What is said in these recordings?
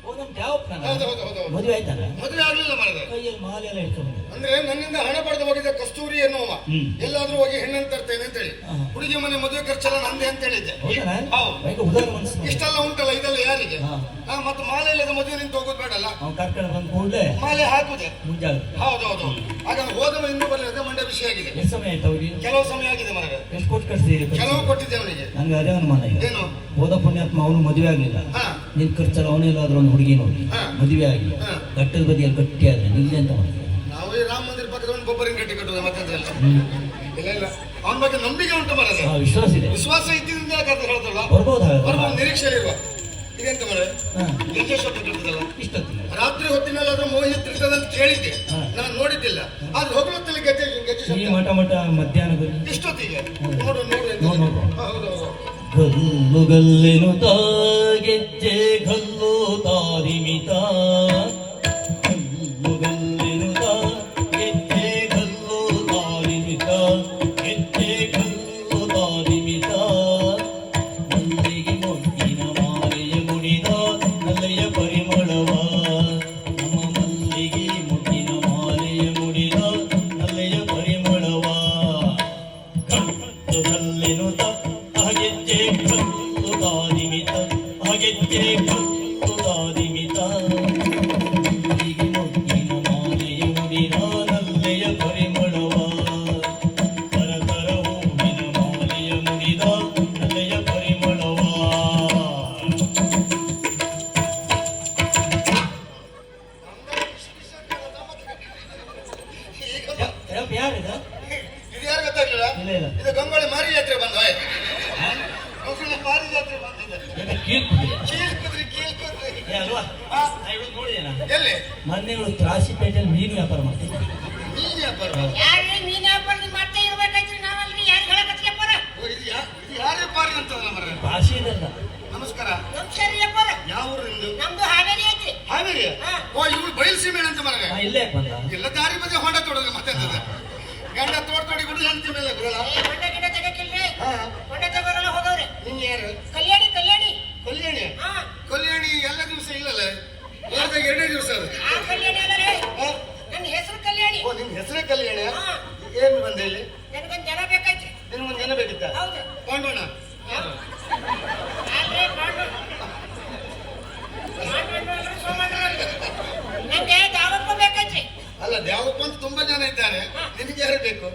ಓ ಹೌದು ಹೌದು ಹೌದು ಹೌದು. ಮದುವೆ ಆಯ್ತಲ್ಲ? ಮದುವೆ ಆಗ್ಲಿಲ್ಲ ಕೈಯಲ್ಲಿ ಮಾಲೆ ಎಲ್ಲ ಇಟ್ಕೊಂಡು ಅಂದ್ರೆ ನನ್ನಿಂದ ಹಣ ಪಡೆದು ಹೋಗಿದ್ದ ಕಸ್ತೂರಿ ಎನ್ನುವ ಹ್ಮ್. ಎಲ್ಲಾದ್ರೂ ಹೋಗಿ ಹೆಣ್ಣು ತರ್ತೇನೆ ಅಂತ ಹೇಳಿ ಹುಡುಗಿ ಮನೆ ಮದುವೆ ಖರ್ಚೆಲ್ಲ ನಂದೆ ಅಂತ ಹೇಳಿದ್ದೆ. ಹೌದು. ಮನಸ್ಸು ಇಷ್ಟೆಲ್ಲ ಉಂಟಲ್ಲ ಇದೆಲ್ಲ ಯಾರಿಗೆ? ಹಾ. ಮತ್ತೆ ಮಾಲೆ ಇಲ್ಲದ ಮದುವೆ ನಿಂತು ಹೋಗೋದು ಬೇಡಲ್ಲ? ಕರ್ಕೊಂಡು ಬಂದ ಮಾಲೆ ಹಾಕುದೆ. ಹೌದೌದು ಹಾಗಾದ್ರೆ ಹೋದವ ಇನ್ನೂ ಬರಲಿಲ್ಲ. ವಿಷಯ ಆಗಿದೆ. ಎಷ್ಟು ಸಮಯ ಆಯ್ತು ಅವ್ರಿಗೆ? ಕೆಲವು ಸಮಯ ಆಗಿದೆ ಮನೆಗೆ. ಎಷ್ಟು ಕೊಟ್ಟು ಕಳಿಸಿರಿ ಕೆಲವು ಕೊಟ್ಟಿದ್ದೆ ಅವನಿಗೆ ನಂಗೆ ಅದೇ ಅನುಮಾನ ಇದೆ ಏನು? ಹೋದ ಪುಣ್ಯಾತ್ಮ ಅವನು ಮದುವೆ ಆಗಲಿಲ್ಲ. ಹಾ. ನಿನ್ ಖರ್ಚಲ್ಲ ಅವನೆಲ್ಲಾದ್ರೂ ಒಂದು ಹುಡುಗಿ ನೋಡಿ. ಹಾ. ಮದುವೆ ಆಗಿ ಹಾ. ಗಟ್ಟದ ಬದಿಯಲ್ಲಿ ಗಟ್ಟಿ ಆದ್ರೆ ನಿಲ್ಲೆ ಅಂತ ಮಾಡ್ತಾರೆ. ನಾವು ಈ ರಾಮ ಮಂದಿರ ಪಕ್ಕದ ಒಂದು ಗೊಬ್ಬರಿನ ಗಟ್ಟಿ ಕಟ್ಟುವುದು ಮತ್ತೆ ಇಲ್ಲ ಇಲ್ಲ. ಅವನ ಬಗ್ಗೆ ನಂಬಿಕೆ ಉಂಟು ಆ, ವಿಶ್ವಾಸ ಇದೆ. ವಿಶ್ವಾಸ ಇದ್ದಿಂದ ಯಾಕೆ ಅಂತ ಹೇಳ್ತಲ್ಲ ಬರ್ಬೋದು? ಹಾಗಾದ್ರೆ. ಬರ್ಬೋದು ನಿರೀಕ್ಷೆಯಲ್ಲಿರುವ ಇದೆಂತ ಮರ ಹಾ. ಶಬ್ದ ಕೇಳ್ತದಲ್ಲ ಇಷ್ಟೊತ್ತಿಗೆ. ರಾತ್ರಿ ಹೊತ್ತಿನಲ್ಲಾದ್ರೂ ಅಂತ ಕೇಳಿದ್ದೆ. ಹಾ. ನಾನು ನೋಡಿದ್ದಿಲ್ಲ. ಆದ್ರೆ ಹೊಗಳೊತ್ತಲ್ಲಿ ಗೆಜ್ಜೆ ಶಬ್ದ ಮಠ ಮಠ ಮಧ್ಯಾಹ್ನದಲ್ಲಿ. ಇಷ್ಟೊತ್ತಿಗೆ? ನೋಡು ನೋಡು. ಹೌದು ಗಲ್ಲು ಗಲ್ಲಿನು ಗಲ್ಲು ತಾರಿಮಿತ ಹಾ. ಓ ಇವ್ರು ಬಯಲು ಸೀಮೆ ಅಂತ ಮರಗ ಇಲ್ಲೇ ಬಂದ. ಎಲ್ಲ ದಾರಿ ಮಧ್ಯೆ ಹೊಂಡ ತೊಡೋದು ಮತ್ತೆ ಎಂತದು? ಗಂಡ ತೋಡ್ ತೋಡಿ ಗುಡಿ ಹೆಂಡತಿ ಮೇಲೆ ಏ ಹೊಂಡ ಗಿಡ ತೆಗಕಿಲ್ರಿ ಹಾ. ಹೊಂಡ ತಗೋರಲ್ಲ ಹೋಗವ್ರಿ. ನಿನ್ ಯಾರು? ಕಲ್ಯಾಣಿ ಕಲ್ಯಾಣಿ. ಕಲ್ಯಾಣಿ? ಕಲ್ಯಾಣಿ ಎಲ್ಲ ದಿವಸ ಇಲ್ಲಲ್ಲ? ವಾರದಾಗ ಎರಡೇ ದಿವಸ ಅದು. ಆ ಕಲ್ಯಾಣಿ ಅಲ್ಲ ರೀ? ನನ್ನ ಹೆಸರು ಕಲ್ಯಾಣಿ. ಓ ನಿನ್ನ ಹೆಸರೇ ಕಲ್ಯಾಣಿ. ಏನು ಬಂದೆ ಇಲ್ಲಿ? ನನಗೊಂದ್ ಜನ ಬೇಕಾಯ್ತು ನಿನಗೊಂದು ಜನ ಬೇಕಿತ್ತ? ಹೌದು. ಪಾಂಡೋಣ ಯಾರು? ಅಲ್ರಿ ಪಾಂಡು ಪಾಂಡು ಅಂದ್ರೆ ಸೋಮಣ್ಣ ಅಲ್ರಿ. ನಂಗೆ ದಾವಪ್ಪ ಬೇಕಾಯ್ತ್ರಿ ಅಲ್ಲ ದ್ಯಾವಪ್ಪ ಅಂತ ತುಂಬಾ ಜನ ಇದ್ದಾರೆ. ನಿನಗೆ ಯಾರು ಬೇಕು?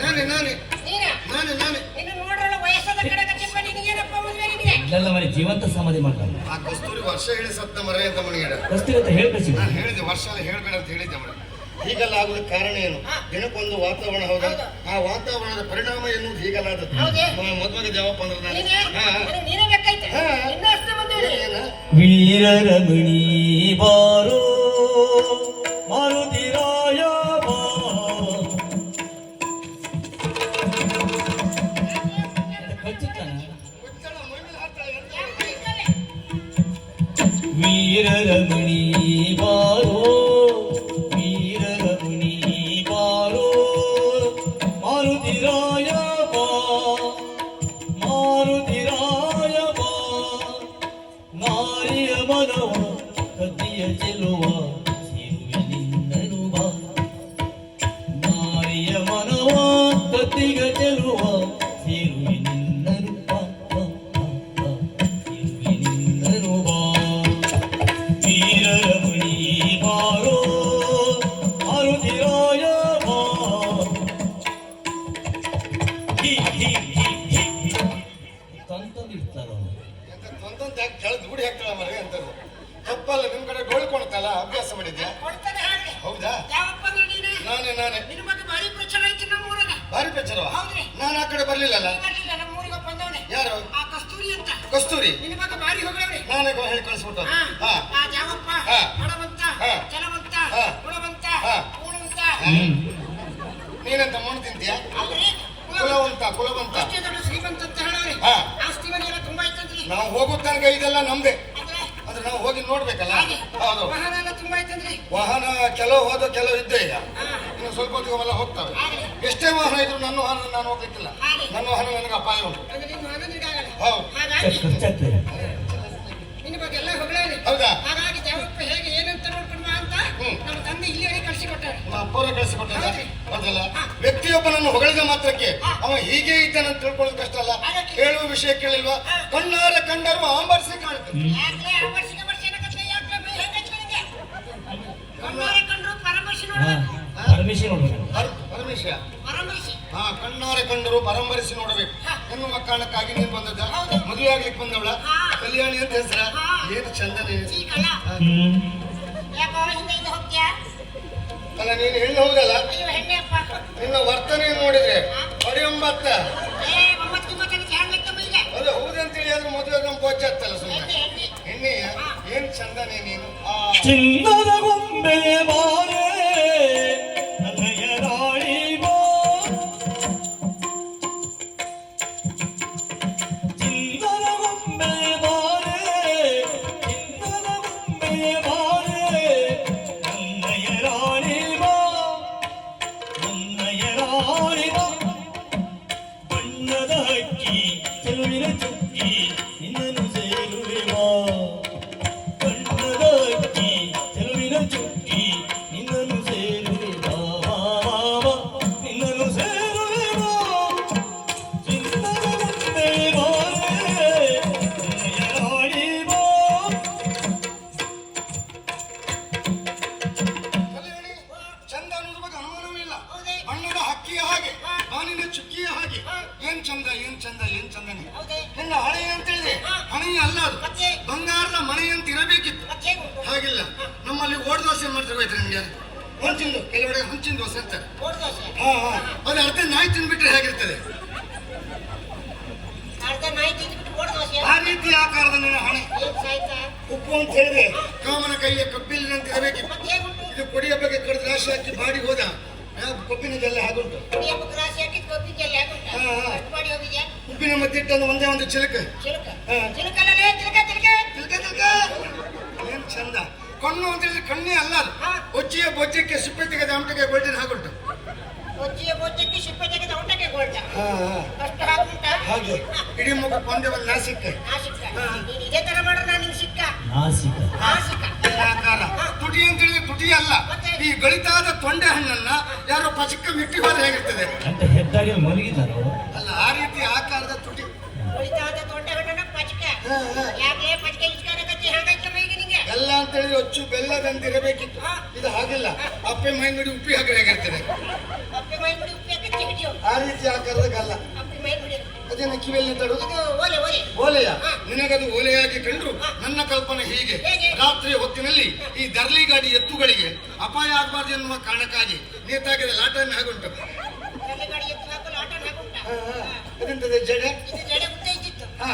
ನಾನೇ ನಾನೇ. ನೀನ ನಾನೇ. ಇಲ್ಲೆಲ್ಲ ಮನೆ ಜೀವಂತ ಸಮಾಧಿ ಮಾಡ್ತಾನೆ. ಆ ಕಸ್ತೂರಿ ವರ್ಷ ಹೇಳಿ ಸತ್ತ ಮರ ಅಂತ ಮಣಿಗಿಡ ಕಸ್ತೂರಿ ಅಂತ ಹೇಳ್ಬೇಕು ನಾನು ಹೇಳಿದೆ ವರ್ಷ ಎಲ್ಲ ಹೇಳ್ಬೇಡ ಅಂತ ಹೇಳಿದ್ದೆ ಮೇಡಮ್ ಹೀಗೆಲ್ಲ ಆಗುದಕ್ಕೆ ಕಾರಣ ಏನು? ದಿನಕ್ಕೊಂದು ವಾತಾವರಣ ಹೌದಾ? ಆ ವಾತಾವರಣದ ಪರಿಣಾಮ ಎನ್ನುವುದು ಹೀಗೆಲ್ಲ ಆದದ್ದು ಹೌದೇ? ಮದ್ಮಗೆ ದೇವಪ್ಪ ಅಂದ್ರೆ ನಾನು. ನೀನೇ? ರಮಣಿ ಹಾ. ಮಾರುತಿರಾಯ ಬಾರೋ ಗೊತ್ತಲ್ಲ, ಮೈ ಮೇಲೆ ಹಾಕ್ತಾಳೆ ಅಂತ. ಯಾಕೆ ಇರ್ತವೆ? ವೀರರಮಣಿ ಅಭ್ಯಾಸ ಮಾಡಿದ್ಯಾ? ಹೌದಾ? ನೀನು? ನಾನೇ ನಾನೇ ನಿನ್ನ ಬಗ್ಗೆ ಭಾರಿ ಪ್ರಚಾರ ಐತಿ ನಮ್ಮ ಊರಾಗ ಭಾರಿ ಪೆಚ್ಚರ ಹೌದ್ರಿ. ನಾನು ಆ ಕಡೆ ಬರ್ಲಿಲ್ಲಲ್ಲ? ಬರ್ಲಿಲ್ಲ ನಮ್ಮ ಊರಿಗೆ ಬಂದವನೆ. ಯಾರು? ಆ ಕಸ್ತೂರಿ ಅಂತ. ಕಸ್ತೂರಿ? ನಿನ್ನ ಬಗ್ಗೆ ಭಾರಿ ಹೊಗಳವ್ರಿ ನಾನೇ ಹೇಳಿ ಕಳಿಸ್ಬಿಟ್ಟು. ಹಾ. ಆ ಜಾವಪ್ಪ. ಗುಣವಂತ. ಗುಣವಂತ. ನೀನಂತ ಮಣ್ಣು ತಿಂತೀಯ? ಅಲ್ರಿ. ಕುಲವಂತ ಕುಲವಂತ. ಅಷ್ಟೇ ದೊಡ್ಡ ಶ್ರೀಮಂತ ಅಂತ ಹೇಳವ್ರಿ ಎಲ್ಲ ತುಂಬಾ ಐತಂದ್ರಿ ನಾವು ಹೋಗೋ ತನಕ ಇದೆಲ್ಲ ನಮ್ದೆ. ಅಂದ್ರೆ? ನಾವು ಹೋಗಿ ನೋಡ್ಬೇಕಲ್ಲ? ಹೌದು. ವಾಹನ ಎಲ್ಲ ತುಂಬಾ ಐತಂದ್ರಿ ವಾಹನ ಕೆಲವು ಹೋದ ಕೆಲವು ಇದ್ದೇ ಈಗ. ನೀವು ಸ್ವಲ್ಪ ಹೊತ್ತಿಗೆ ಹೋಗ್ತವೆ. ಎಷ್ಟೇ ವಾಹನ ಇದ್ರು ನನ್ನ ವಾಹನ ನಾನು ಹೋಗ್ತಿಲ್ಲ ನನ್ನ ವಾಹನ ನನಗೆ ಅಪಾಯ ಉಂಟು. ಹೌದಾ. ಹೇಗೆ ಏನಂತ ಅಂತ ನಮ್ಮ ತಂದೆ ವ್ಯಕ್ತಿಯೊಬ್ಬನನ್ನು ಹೊಗಳಿದ ಮಾತ್ರಕ್ಕೆ ಅವ ಹೀಗೆ ಇದ್ದಾನೆ ತಿಳ್ಕೊಳ್ಳೋದು ಕಷ್ಟ ಅಲ್ಲ. ಹೇಳುವ ವಿಷಯ ಕೇಳಿಲ್ವಾ? ಕಣ್ಣಾರ ಕಂಡರು ಆಂಬರ್ಸಿ ಕಾಣ್ತದೆ. ಯಾಕ್ಲೆ ನೋಡಬೇಕು. ಪರಮೇಶ ಹಾ ಕಣ್ಣಾರೆ ಕಂಡರು ಪರಂಬರಿಸಿ ನೋಡಬೇಕು. ಹೆಣ್ಣು ಮಕ್ಕಳಕ್ಕಾಗಿ ನೀನು ಬಂದದ್ದ? ಹೌದು. ಮದುವೆ ಆಗ್ಲಿಕ್ಕೆ ಬಂದವಳ? ಕಲ್ಯಾಣಿಯ ಕಲ್ಯಾಣಿ ಅಂತ ಹೆಸರ? ಏನು ಹೋಗ್ತೀಯಾ? ಅಲ್ಲ ನೀನು ಹೆಣ್ಣು ಅಪ್ಪ. ನಿನ್ನ ವರ್ತನೆ ನೋಡಿದ್ರೆ ಹೊಡೆಯೊಂಬತ್ತ? ಅದು ಹೌದಂತೇಳಿ ಆದ್ರೆ ಮದುವೆ ನಮ್ಮ ಪೋಚಾತ್ತಲ್ಲ ಸುಮ್ಮನೆ ಹೆಣ್ಣೆ, ಹೆಣ್ಣೆ. ಹೆಣ್ಣೆಯ? ಏನ್ ಚಂದನೆ ನೀನು? ಆ. ಚಿನ್ನದ ಗೊಂಬೆ ಬಾರೆ ಮಾಡ್ತಾರೆ ಗೊತ್ತಾ ನಿಮ್ಗೆ ಹಂಚಿಂದು ಕೆಲವೆಡೆ ಹಂಚಿನ ದೋಸೆ. ಅಂತಾರೆ ಹಾ ಹಾ. ಅದು ಅರ್ಧ ನಾಯಿ ತಿನ್ಬಿಟ್ರೆ ಹೇಗಿರ್ತದೆ. ಆ ರೀತಿ ಆಕಾರದ ನಿನ್ನ ಹಣೆ? ಉಪ್ಪು ಅಂತ ಹೇಳಿದೆ. ಕಾಮನ ಕೈಯ ಕಬ್ಬಿಲಿನಂತ ಇರಬೇಕಿತ್ತು? ಇದು ಕೊಡಿಯ ಬಗ್ಗೆ ಕಡಿದು ರಾಶಿ ಹಾಕಿ ಬಾಡಿ ಹೋದ. ಕಬ್ಬಿನ ಜಲ್ಲೆ? ಉಪ್ಪಿನ ಮದ್ದಿಟ್ಟೊಂದು ಒಂದೇ ಒಂದು ಚಿಲಕ. ಚಿಲಕ, ಚಿಲಕ. ತಿಳ್ಕ ತಿಳ್ಕ ಏನ್ ಚಂದ ಕಣ್ಣು ಅಲ್ಲ. ಒಚ್ಚಿಯ ಬೊಜ್ಜಕ್ಕೆ ಸಿಪ್ಪೆ ತೆಗೆದ ಅಮಟಕ್ಕೆ ಗೋಲ್ಡನ್ ಹಾಗುಂಟು. ಕೊಚ್ಚಿಯ ಬೋಚಕ್ಕೆ ಸಿಪ್ಪೆ ತೆಗೆದ. ಹಾ ಹಾ. ಅಷ್ಟು ಹಾಕುಂಟ? ಹಾಗೆ. ಇಡೀ ಮುಖ ಪಂದ್ಯ ಒಂದು ನಾಸಿಕ. ಇದೇ ತರ ಮಾಡ್ರೆ ನಾನ್ ನಿಂಗ್ ಸಿಕ್ಕ. ನಾಸಿಕ. ನಾಸಿಕ. ಆಕಾರ ತುಟಿ ಅಂತ ಹೇಳಿದ್ರೆ ತುಟಿ ಅಲ್ಲ. ಈ ಗಳಿತಾದ ತೊಂಡೆ ಹಣ್ಣನ್ನ ಯಾರು ಪಚಕ್ಕ ಮಿಟ್ಟಿ ಹೋದ ಹೇಗಿರ್ತದೆ? ಅಂತ ಹೆದ್ದಾರಿ ಮಲಗಿದ್ದಾರೋ? ಅಲ್ಲ ಆ ರೀತಿ ಆಕಾರದ ತುಟಿ. ಗಳಿತಾದ ತೊಂಡೆ ಹಣ್ಣನ್ನ ಪಚಕ. ಹಾ, ಹಾ. ಯಾಕೆ ಪಚಕ ಅಂತ ಹೇಳಿದ್ರೆ ಅಚ್ಚು ಬೆಲ್ಲದಂತಿರಬೇಕಿತ್ತು ಇದು ಹಾಗಿಲ್ಲ. ಅಪ್ಪೆ ಮೈಂಗುಡಿ ಉಪ್ಪಿ ಹಾಕಿ ಹಿಡಿಯೋ. ಆ ರೀತಿ ಹಾಕಲ್ಲ. ಅದೇನ ಕಿವಿಯಲ್ಲಿ ಓಲೆ. ಓಲೆಯ? ನಿನಗದು ಓಲೆಯಾಗಿ ಕಂಡ್ರು? ನನ್ನ ಕಲ್ಪನೆ ಹೀಗೆ? ರಾತ್ರಿ ಹೊತ್ತಿನಲ್ಲಿ ಈ ದರ್ಲಿ ಗಾಡಿ ಎತ್ತುಗಳಿಗೆ ಅಪಾಯ ಆಗಬಾರ್ದು ಎನ್ನುವ ಕಾರಣಕ್ಕಾಗಿ ನೇತಾಗಿದ ಲಾಟನ್ನು ಹಾಗುಂಟು. ಅದೆಂತದೆ ಜಡೆ. ಹಾ.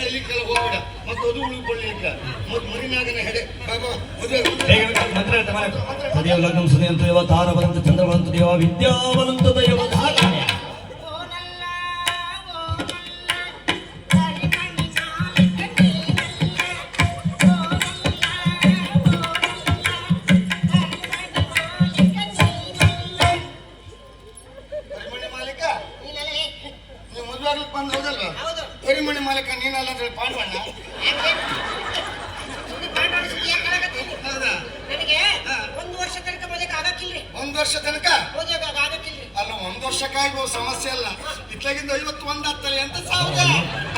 ಇಲ್ಲಿಕ್ಕೆಲ್ಲ ಹೋಗ್ಬೇಡ. ಮತ್ತೆ ಅದು ಉಳ್ಕೊಳ್ಳಿಕ್ಕ ಮತ್ತೆ ಮರಿನಾಗನ ಹೆಡೆ. ಬಾಬಾ ಮಂತ್ರ ಹೇಳ್ತಾ ಮಾಡು. ಲಗ್ನ ಸುದಯಂತ ದೇವ ತಾರವಂತ ಚಂದ್ರವಂತ ದೇವ ವಿದ್ಯಾವಂತ ದೈವ ಧಾರಾಯ ಸಮಸ್ಯೆ ಅಲ್ಲ. ಇತ್ಲಾಗಿಂದ ಐವತ್ತು ಒಂದು ಎಂತ ಸಾವಿರ.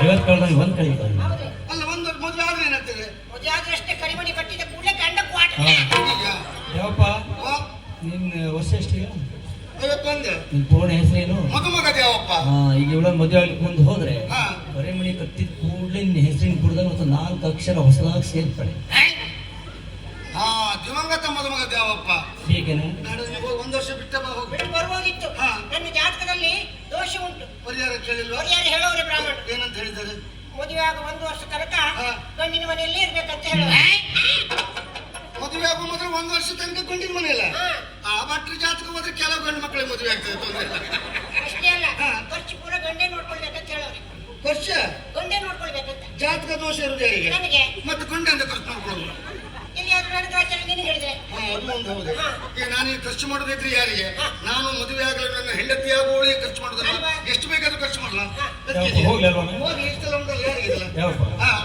ಐವತ್ತು. ಕಳೆದಾಗ ಒಂದ್ ಹೌದು. ಅಲ್ಲ ಒಂದು ಮದುವೆ ಆದ್ರೆ ಏನಾಗ್ತದೆ? ಮದುವೆ ಆದ್ರಷ್ಟೇ ಕರಿಮಣಿ ಕಟ್ಟಿದ ಕೂಡಲೇ ಗಂಡ ಯಾವಪ್ಪ? ನಿನ್ನ ವರ್ಷ ಎಷ್ಟೀಗ ಐವತ್ತೊಂದು. ನಿನ್ ಪೂರ್ಣ ಹೆಸರೇನು ಮದುಮಗ ದೇವಪ್ಪ ಹಾ ಈಗ ಇವಳ ಮದುವೆ ಆಗ್ಲಿಕ್ಕೆ ಮುಂದೆ ಹೋದ್ರೆ. ಕರೆಮಣಿ ಕತ್ತಿದ ಕೂಡಲೇ ನಿನ್ನ ಹೆಸರಿನ ಬುಡದಾಗ ಮತ್ತು ನಾಲ್ಕು ಅಕ್ಷರ ಹೊಸದಾಗಿ ಸೇರ್ಪಡೆ. ಹಾ. ದಿವಂಗತ ಮದುಮಗ ದೇವಪ್ಪ ಹೀಗೇನೆ ನಾನು ನೀವು ಒಂದ್ ವರ್ಷ ಬಿಟ್ಟ ಬಾ ಹೋಗಿ ಬಿಟ್ಟು ಬರ್ಬೋದಿತ್ತು ಹಾ. ನನ್ನ ಜಾತಕದಲ್ಲಿ ದೋಷ ಉಂಟು. ಪರಿಹಾರ ಕೇಳಿಲ್ವಾ? ಯಾರು ಹೇಳೋರೆ ಬ್ರಾಹ್ಮಣ ಏನಂತ ಹೇಳಿದ್ದಾರೆ? ಮದುವೆ ಆಗ ಒಂದು ವರ್ಷ ತನಕ ಹಾ. ಗಂಡಿನ ಮನೆಯಲ್ಲಿ ಇರ್ಬೇಕಂತ ಹೇಳೋರು. ಮದುವೆ ಆಗೋ ಮೊದಲು ಒಂದು ವರ್ಷ ತನಕ ಗಂಡಿನ ಮನೆಯಲ್ಲ? ಹಾ. ಆ ಭಟ್ರ ಜಾತಕ ಹೋದ್ರೆ ಕೆಲವು ಗಂಡು ಮಕ್ಕಳಿಗೆ ಮದುವೆ ಆಗ್ತದೆ ತೊಂದ್ರೆ ಇಲ್ಲ. ಅಷ್ಟೇ ಅಲ್ಲ ಹಾ. ಖರ್ಚು ಪೂರ ಗಂಡೇ ನೋಡ್ಕೊಳ್ಬೇಕಂತ ಹೇಳೋರು. ವರ್ಷ ಗಂಡೇ ನೋಡ್ಕೊಳ್ಬೇಕಂತ. ಜಾತಕ ದೋಷ ಇರುದೇ ಯಾರಿಗೆ? ನನಗೆ. ಮತ್ತೆ ಅಂತ ಖರ್ಚು ಮಾಡ್ಕೊಳ್ಳೋದು ಎಲ್ಲಿಯಾದ್ರೂ ನನ್ನ ಗ್ರಾಚಾರ ನೀನು ಹೇಳಿದ್ರೆ. ಹಾ ಅದು ಒಂದು ಹೌದು. ಈಗ ನಾನು ಖರ್ಚು ಮಾಡಬೇಕ್ರಿ ಯಾರಿಗೆ? ನಾನು ಮದುವೆ ಆಗಲು ನನ್ನ ಹೆಂಡತಿ ಆಗುವಳಿಗೆ ಖರ್ಚು ಮಾಡೋದಲ್ಲ ಎಷ್ಟು ಬೇಕಾದ್ರೂ ಖರ್ಚು ಮಾಡಲ್ಲ.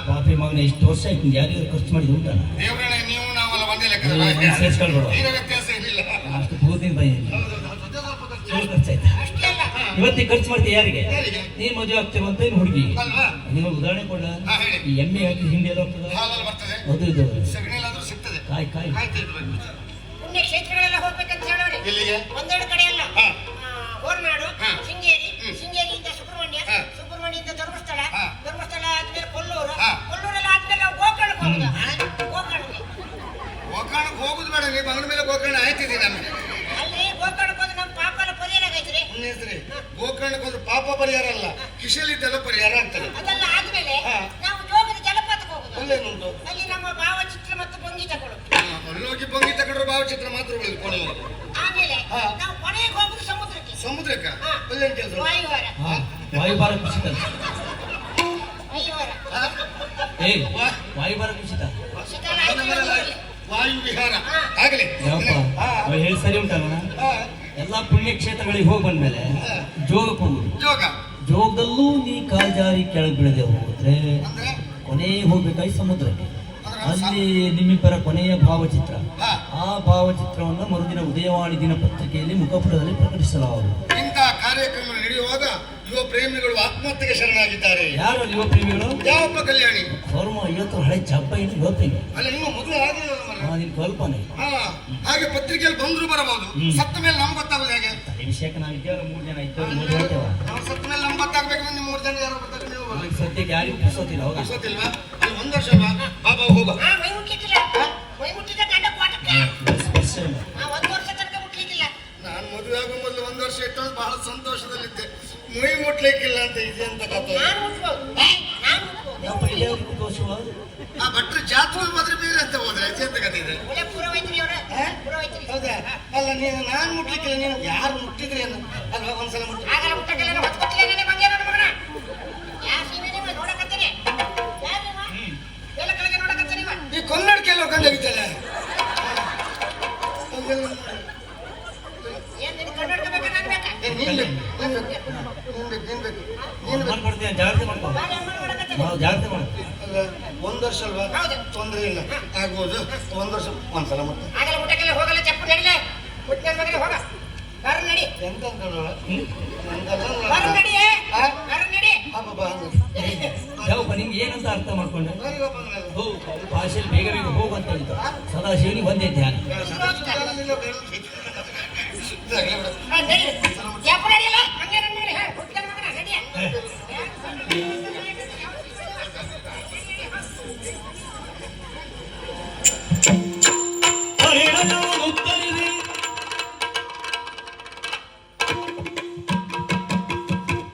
ಪಾಪಿ ಮಗನ ಇಷ್ಟು ವರ್ಷ ಆಯ್ತು ಯಾರಿಗಾದ್ರು ಖರ್ಚು ಮಾಡಿದ ಉಂಟಾನ ದೇವರೇ ನೀವು ನಾವೆಲ್ಲ ಒಂದೇ. ಲೆಕ್ಕ. ವ್ಯತ್ಯಾಸ ಏನಿಲ್ಲ. ಅಷ್ಟು ಪೂರ್ತಿ ಬೈ ಹೌದು, ಹೌದು, ಅದು ಖರ್ಚಾಯ್ತಾ ಅಷ್ಟೇ ಅಲ್ಲ. ಇವತ್ತಿಗೆ ಖರ್ಚು ಮಾಡ್ತೀಯ ಯಾರಿಗೆ? ನೀನ್ ಮದುವೆ ಆಗ್ತೇವೆ ಅಂತ ಏನು ಹುಡುಗಿ? ಅಲ್ವಾ? ನಿಮಗೆ ಉದಾಹರಣೆ ಕೊಡ ಹಾ, ಹೇಳಿ. ಈ ಎಮ್ಮೆ ಹಾಕಿ ಹಿಂದೆ ಎಲ್ಲ ಹೋಗ್ತದ? ಅದು ಇದು. ಕಾಯಿ ಕಾಯಿ. ಪುಣ್ಯ ಕ್ಷೇತ್ರಗಳೆಲ್ಲ ಹೋಗ್ಬೇಕಂತ ಹೇಳೋರಿ. ಎಲ್ಲಿಗೆ? ಒಂದೆರಡು ಕಡೆ ಅಲ್ಲ ಹಾ. ಶೃಂಗೇರಿ ಇಂತ ಶೃಂಗೇರಿಯಿಂದ ಸುಬ್ರಹ್ಮಣ್ಯ. ಸುಬ್ರಹ್ಮಣ್ಯದಿಂದ ಧರ್ಮಸ್ಥಳ ಧರ್ಮಸ್ಥಳ ಆದ್ಮೇಲೆ ಕೊಲ್ಲೂರು. ಕೊಲ್ಲೂರಲ್ಲಿ ಆದ್ಮೇಲೆ ನಾವು ಗೋಕರ್ಣಕ್ಕೆ ಹೋಗುದು. ಗೋಕರ್ಣಕ್ಕೆ. ಗೋಕರ್ಣಕ್ಕೆ ಹೋಗುದು ಬೇಡ ನೀವು ಬಂದ ಮೇಲೆ ಗೋಕರ್ಣ ಆಯ್ತಿದೆ ನಮಗೆ. ಅಲ್ಲಿ ಗೋಕರ್ಣಕ್ಕೆ ಹೋದ್ರೆ ನಮ್ಮ ಪಾಪ ಎಲ್ಲ ಪರಿಹಾರ ಆಗೈತ್ರಿ. ಹೆಸರೇ. ಗೋಕರ್ಣಕ್ಕೆ ಒಂದು ಪಾಪ ಪರಿಹಾರ ಅಲ್ಲ ಕಿಶಲಿದ್ದೆಲ್ಲ ಪರಿಹಾರ ಅಂತಾರೆ. ಅದೆಲ್ಲ ಆದ್ಮೇಲೆ ನಾವು ಜೋಗದ ಜಲಪಾತಕ್ಕೆ ಹೋಗುದು. ಅಲ್ಲೇನುಂಟು ಅಲ್ಲಿ ನಮ್ಮ ಭಾವಚಿತ್ರ ಮತ್ತು ಭಂಗಿತಗಳು. ಅಲ್ಲೋಗಿ ಬಂಗಿ ತಗೊಂಡ್ರೆ ಭಾವಚಿತ್ರ ಮಾತ್ರ ಉಳಿದುಕೊಂಡು ಆಮೇಲೆ ನಾವು ಹಾ. ಅಲ್ಲೇನು ಕೆಲಸ ವಾಯುವಾರ ಹಾ ವಾಯುಭಾರ ಕುಸಿತ ವಾಯುವಾರ ಏ ವಾಯುಭಾರ ಕುಸಿತ. ವಾಯು ವಿಹಾರ. ಆಗಲಿ. ಯಾವಪ್ಪ. ಅವ ಹೇಳಿ ಸರಿ ಉಂಟಲ್ಲ ಎಲ್ಲ ಪುಣ್ಯಕ್ಷೇತ್ರಗಳಿಗೆ ಹೋಗಿ ಬಂದ್ಮೇಲೆ ಜೋಗಕ್ಕೆ ಹೋಗುದು ಯೋಗ ಜೋಗದಲ್ಲೂ ನೀ ಕಾಲ್ಜಾರಿ ಕೆಳಗೆ ಬೀಳದೆ ಹೋದ್ರೆ ಅಂದ್ರೆ? ಕೊನೆ ಹೋಗ್ಬೇಕಾಗಿ ಸಮುದ್ರಕ್ಕೆ. ಅಲ್ಲಿ ನಿಮ್ಮಿಬ್ಬರ ಕೊನೆಯ ಭಾವಚಿತ್ರ. ಆ ಭಾವಚಿತ್ರವನ್ನು ಮರುದಿನ ಉದಯವಾಣಿ ದಿನಪತ್ರಿಕೆಯಲ್ಲಿ ಮುಖಪುಟದಲ್ಲಿ ಪ್ರಕಟಿಸಲಾಗುವುದು. ಇಂತಹ ಕಾರ್ಯಕ್ರಮ ನಡೆಯುವಾಗ ಯುವ ಪ್ರೇಮಿಗಳು ಆತ್ಮಹತ್ಯೆಗೆ ಶರಣಾಗಿದ್ದಾರೆ. ಯಾರು ಯುವ ಪ್ರೇಮಿಗಳು? ಯಾವಪ್ಪ ಕಲ್ಯಾಣಿ? ಸೋರ್ಮ ಐವತ್ತು ಹಳೆ ಚಪ್ಪ ಏನು ಪ್ರೇಮಿ? ಅಲ್ಲ ನಿಮ್ಮ ಮೊದಲು ನಿನ್ ಕಲ್ಪನೆ. ಹಾಗೆ ಪತ್ರಿಕೆಯಲ್ಲಿ ಬಂದ್ರು ಬರಬಹುದು. ಸತ್ತ ಮೇಲೆ ನಮ್ಗೆ ಗೊತ್ತಾಗಲ್ಲ ಹೇಗೆ? ತಲೆ ವಿಷಯಕ್ಕೆ ನಾವು ಇದ್ದೇವೆ ಮೂರು ಜನ ಇದ್ದೇವೆ ಮೂರು ಹೇಳ್ತೇವ ನಾವು ಸತ್ತ ಮೇಲೆ ನಮ್ಗೆ ಗೊತ್ತಾಗಬೇಕು ನಿಮ್ಮ ಮೂರು ಜನ ಯಾರು ಗೊತ್ತಾಗ ನೀವು ಸದ್ಯಕ್ಕೆ ಯಾರಿಗೂ ಇಲ್ಲ ಹೋಗ ಗೊತ್ತಿಲ್ವಾ ಅಲ್ಲಿ ಒಂದು ವರ್ಷ ಅಲ್ವಾ ಬಾಬಾ ಹೋಗ ನಾನು ಮದುವೆ ಆಗೋ ಮೊದಲು ಒಂದು ವರ್ಷ ಇಟ್ಟು ಬಹಳ ಸಂತೋಷದಲ್ಲಿದ್ದೆ. ಮುಯಿ ಮುಟ್ಲಿಕ್ಕಿಲ್ಲ ಅಂತ ಇದೆ ಅಂತ ಕಥೆ? ಆ? ಭಟ್ರು ಜಾತ್ರೆ ಹೋದ್ರೆ ಬೇರೆ ಅಂತ ಹೋದ್ರೆ ಇದೆ ಅಂತ ಕಥೆ ಇದೆ ಹೌದಾ? ಅಲ್ಲ ನೀನು ನಾನು ಮುಟ್ಲಿಕ್ಕಿಲ್ಲ ನೀನು ಯಾರು ಮುಟ್ಟಿದ್ರಿ ಅಲ್ವಾ ಒಂದ್ಸಲ ಮುಟ್ಟಿ ಜಾಗ್ರತೆ ಮಾಡು. ಅಲ್ಲ ಒಂದ್ ವರ್ಷ ಅಲ್ವಾ. ತೊಂದ್ರೆ ಇಲ್ಲ. ಆಗ್ಬೋದು. ಒಂದ್ ವರ್ಷ ಒಂದ್ಸಲ ಮತ್ತೆ ಎಂತ ಯಾವಪ್ಪ ನಿಂಗೆ ಏನಂತ ಅರ್ಥ ಮಾಡ್ಕೊಂಡೆ. ಹೋ ಭಾಷೆಯಲ್ಲಿ ಬೇಗ ಬೇಗ ಹೋಗುವಂತ ಸದಾಶಿವನಿಗೆ ಒಂದೇ ಧ್ಯಾನ.